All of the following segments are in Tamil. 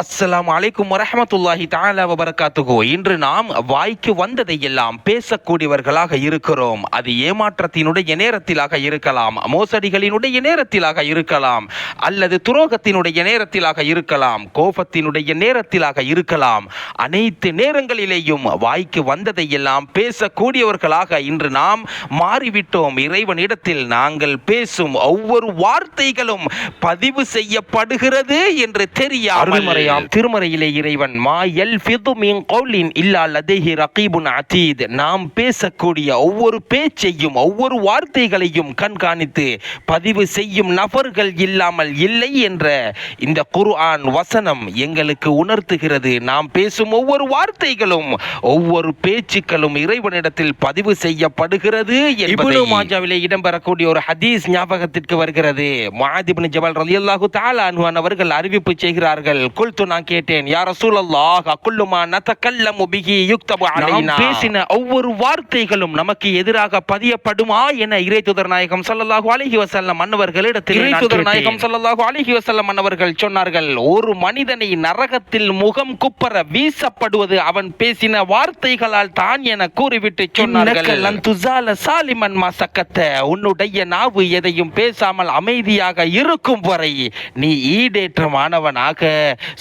அஸ்ஸலாம் அலைக்கும் வரஹமத்துல்லாஹி தாலா வபரகாத்துகோ இன்று நாம் வாய்க்கு வந்ததை எல்லாம் பேசக்கூடியவர்களாக இருக்கிறோம். அது ஏமாற்றத்தினுடைய நேரத்திலாக இருக்கலாம் மோசடிகளினுடைய நேரத்திலாக இருக்கலாம் அல்லது துரோகத்தினுடைய நேரத்திலாக இருக்கலாம் கோபத்தினுடைய நேரத்திலாக இருக்கலாம். அனைத்து நேரங்களிலேயும் வாய்க்கு வந்ததை எல்லாம் பேசக்கூடியவர்களாக இன்று நாம் மாறிவிட்டோம். இறைவனிடத்தில் நாங்கள் பேசும் ஒவ்வொரு வார்த்தைகளும் பதிவு செய்யப்படுகிறது என்று தெரியாமல் அருள்மறையாம் திருமறையிலே இறைவன் மா எல் மின் கௌலின் இல்லா லதைஹி ரகீபுன் அதீத். நாம் பேசக்கூடிய ஒவ்வொரு பேச்சையும் ஒவ்வொரு வார்த்தைகளையும் கண்காணித்து பதிவு செய்யும் நபர்கள் இல்லாமல் இல்லை என்ற இந்த குர்ஆன் வசனம் எங்களுக்கு உணர்த்துகிறது. நாம் பேசும் ஒவ்வொரு வார்த்தைகளும் ஒவ்வொரு பேச்சுக்களும் இறைவனிடத்தில் பதிவு செய்யப்படுகிறது என்பதை மாஜாவிலே இடம்பெறக்கூடிய ஒரு ஹதீஸ் ஞாபகத்திற்கு வருகிறது. முஆதிபின் ஜபல் ரலியல்லாஹு தஆலா அன்ஹு அவர்கள் அறிவிப்பு செய்கிறார்கள். குல்து நான் கேட்டேன் யா ரசூலல்லாஹ் அக்குல்லுமா நதகல்லமு பிஹி யுக்தபு அலைனா? பேசின ஒவ்வொரு வார்த்தைகளும் நமக்கு எதிராக பதியப்படுமா என இறைத்துதர் நாயகம் ஸல்லல்லாஹு அலைஹி வஸல்லம் அன்னவர்களிடத்தில் இறைத்துதர் நாயகம் ஸல்லல்லாஹு அலைஹி வஸல்லம் அன்னவர்கள் சொன்னார்கள் ஒரு மனிதனை நரகத்தில் முகம் குப்பர வீசப்படுவது அவன் பேசின வார்த்தைகளால் தான் என கூறிவிட்டு சொன்னார்கள். லன் துஸால சாலிமன் மா சக்கத்த உன்னுடைய நாவு எதையும் பேசாமல் அமைதியாக இருக்கும் வரை நீ ஈடேற்றமானவனாக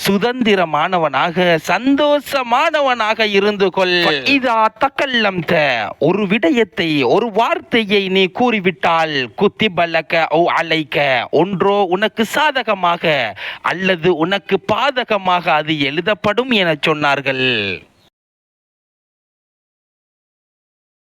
சுதந்திரமானவனாக சந்தோஷமானவனாக இருந்து கொள். இதா தக்கல்லம் ஒரு விடயத்தை ஒரு வார்த்தையை நீ கூறிவிட்டால் குத்தி பல்லக்க ஓ அலைக்க ஒன்றோ உனக்கு சாதகமாக அல்லது உனக்கு பாதகமாக அது எழுதப்படும் என சொன்னார்கள்.